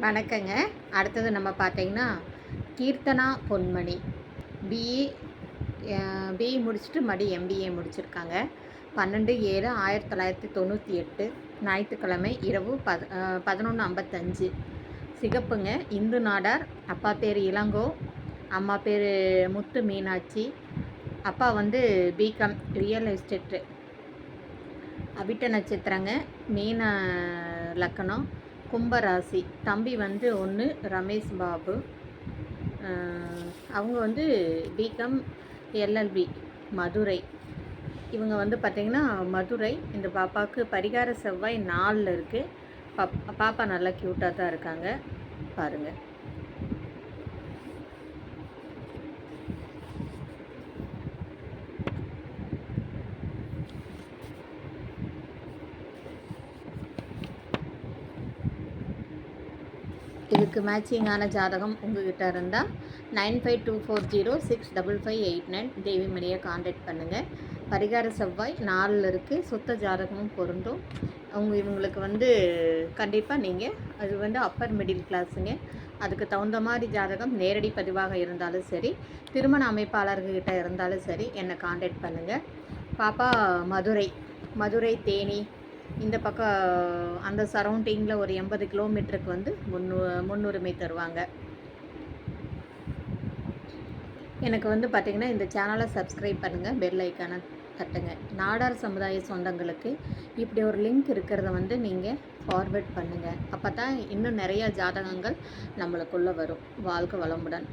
வணக்கங்க. அடுத்தது நம்ம பார்த்தீங்கன்னா கீர்த்தனா பொன்மணி. பிஏ பிஇ முடிச்சுட்டு மடி எம்பிஏ முடிச்சிருக்காங்க. பன்னெண்டு ஏழு ஆயிரத்தி தொள்ளாயிரத்தி தொண்ணூற்றி எட்டு ஞாயிற்றுக்கிழமை இரவு பத பதினொன்று ஐம்பத்தஞ்சு. சிகப்புங்க. இந்து நாடார். அப்பா பேர் இளங்கோ. அம்மா பேர் முத்து மீனாட்சி. அப்பா வந்து பிகாம் ரியல் எஸ்டேட்டு அவிட்ட நட்சத்திரங்க. மீன லக்கணம். கும்பராசி. தம்பி வந்து ஒன்று ரமேஷ் பாபு. அவங்க வந்து பிகாம் எல்எல்பி மதுரை. இவங்க வந்து பார்த்திங்கன்னா மதுரை இந்த பாப்பாவுக்கு பரிகார செவ்வாய் நாலில் இருக்குது பாப் பாப்பா நல்லா க்யூட்டாக தான் இருக்காங்க. பாருங்கள் இதுக்கு மேட்சிங்கான ஜாதகம் உங்ககிட்ட இருந்தால் nine five two four zero six double five eight nine Devi மணியை காண்டாக்ட் பண்ணுங்கள் பரிகார செவ்வாய் நாலில் இருக்குது சுத்த ஜாதகமும் பொருந்தும். அவங்க இவங்களுக்கு வந்து கண்டிப்பாக நீங்கள் அது வந்து அப்பர் மிடில் கிளாஸுங்க அதுக்கு தகுந்த மாதிரி ஜாதகம் நேரடி பதிவாக இருந்தாலும் சரி திருமண அமைப்பாளர்கிட்ட இருந்தாலும் சரி என்னை காண்டாக்ட் பண்ணுங்கள் பாப்பா மதுரை மதுரை தேனி இந்த பக்கம் அந்த சரௌண்டிங்கில் ஒரு எண்பது கிலோமீட்டருக்கு வந்து முன்னூ முன்னுரிமை தருவாங்க. எனக்கு வந்து பார்த்திங்கன்னா இந்த சேனலை சப்ஸ்கிரைப் பண்ணுங்கள் பெல் ஐக்கானை தட்டுங்க. நாடார் சமுதாய சொந்தங்களுக்கு இப்படி ஒரு லிங்க் இருக்கிறத வந்து நீங்கள் ஃபார்வேர்ட் பண்ணுங்கள் அப்போ தான் இன்னும் நிறையா ஜாதகங்கள் நம்மளுக்குள்ளே வரும். வாழ்க்கை வளமுடன்.